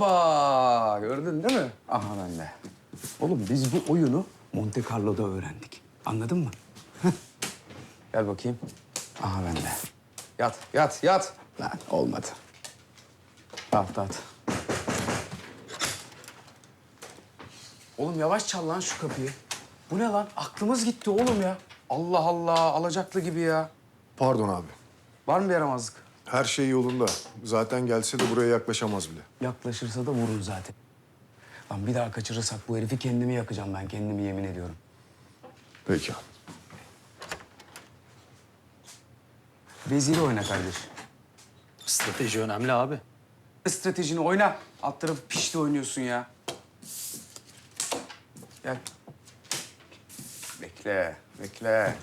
Hoppa! Gördün değil mi? Aha ben de. Oğlum biz bu oyunu Monte Carlo'da öğrendik. Anladın mı? Gel bakayım. Aha ben de. Yat, yat, yat. Lan olmadı. At, at. Oğlum yavaş çal lan şu kapıyı. Bu ne lan? Aklımız gitti oğlum ya. Allah Allah, alacaklı gibi ya. Pardon abi. Var mı bir yaramazlık? Her şey yolunda. Zaten gelse de buraya yaklaşamaz bile. Yaklaşırsa da vurur zaten. Lan bir daha kaçırırsak bu herifi kendimi yakacağım ben. Kendimi yemin ediyorum. Peki abi. Veziri oyna kardeş. Strateji önemli abi. Stratejini oyna. Alt tarafı pişti oynuyorsun ya. Gel. Bekle, bekle.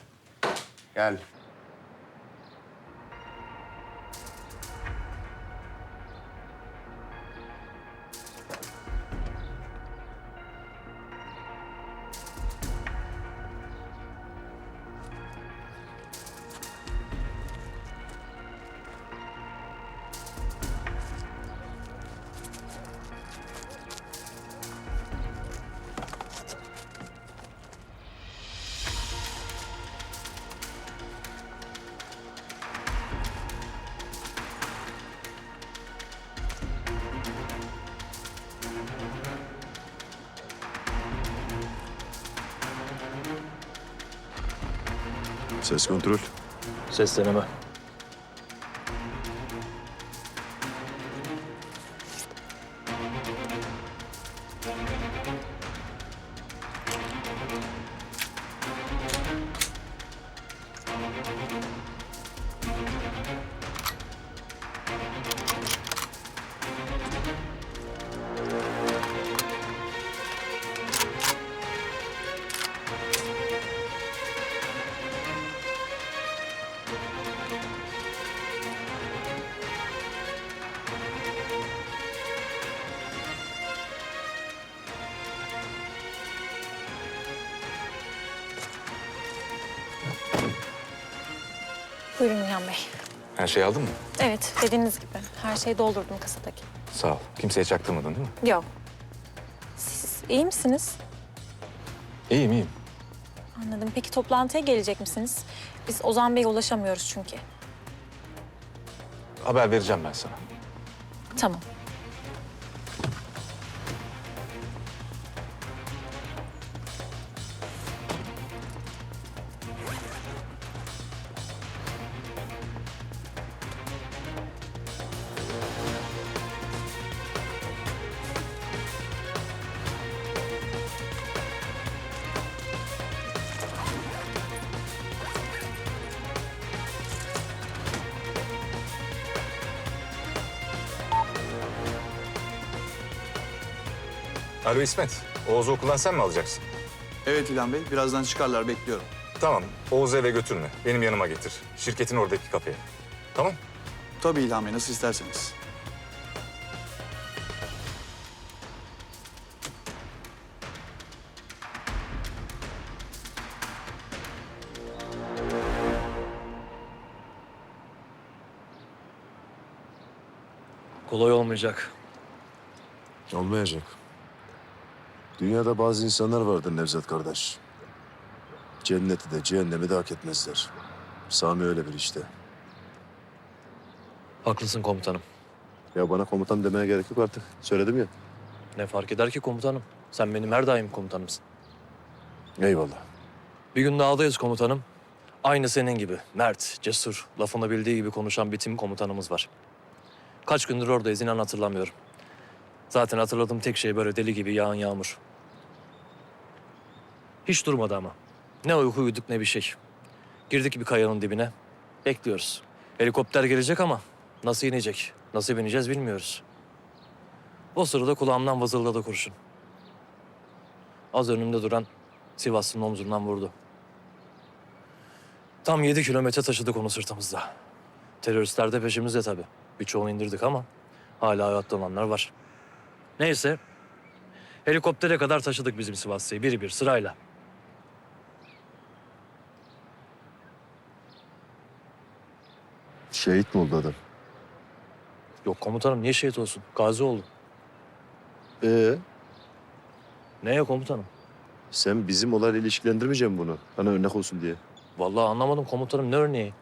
Gel. Ses kontrol. Sesleneme. Buyurun İlhan Bey. Her şeyi aldın mı? Evet, dediğiniz gibi. Her şeyi doldurdum kasadaki. Sağ ol. Kimseye çaktırmadın değil mi? Yok. Siz iyi misiniz? İyiyim iyiyim. Anladım. Peki toplantıya gelecek misiniz? Biz Ozan Bey'e ulaşamıyoruz çünkü. Haber vereceğim ben sana. Tamam. Alo İsmet. Oğuz'u okuldan sen mi alacaksın? Evet İlhan Bey, birazdan çıkarlar bekliyorum. Tamam. Oğuz'u eve götürme. Benim yanıma getir. Şirketin oradaki kafeye. Tamam? Tabii İlhan Bey, nasıl isterseniz. Kolay olmayacak. Olmayacak. Dünyada bazı insanlar vardır Nevzat kardeş. Cenneti de cehennemi de hak etmezler. Sami öyle bir işte. Haklısın komutanım. Ya bana komutan demeye gerek yok artık. Söyledim ya. Ne fark eder ki komutanım? Sen benim her daim komutanımsın. Eyvallah. Bir gün dağdayız komutanım. Aynı senin gibi mert, cesur, lafını bildiği gibi konuşan bir tim komutanımız var. Kaç gündür oradayız inan hatırlamıyorum. Zaten hatırladığım tek şey böyle deli gibi yağan yağmur. Hiç durmadı ama. Ne uyku uyuduk ne bir şey. Girdik bir kayanın dibine. Bekliyoruz. Helikopter gelecek ama nasıl inecek, nasıl bineceğiz bilmiyoruz. O sırada kulağımdan vızıldadı kurşun. Az önümde duran Sivaslı'nın omzundan vurdu. Tam yedi kilometre taşıdık onu sırtımızda. Teröristler de peşimizde tabii. Birçoğunu indirdik ama hala hayatta olanlar var. Neyse, helikoptere kadar taşıdık bizim Sivaslı'yı bir bir sırayla. Şehit mi oldu adam? Yok komutanım niye şehit olsun? Gazi oldu. Ee, Neye komutanım? sen bizim olayla ilişkilendirmeyeceksin bunu. Bana örnek olsun diye. Vallahi anlamadım komutanım ne örneği?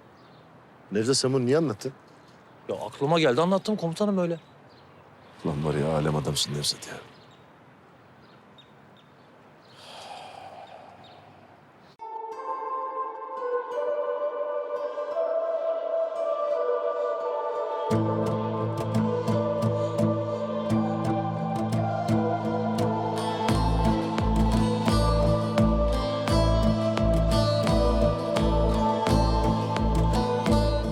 Nevzat sen bunu niye anlattın? Ya aklıma geldi anlattım komutanım öyle. Lan var ya alem adamsın Nevzat ya.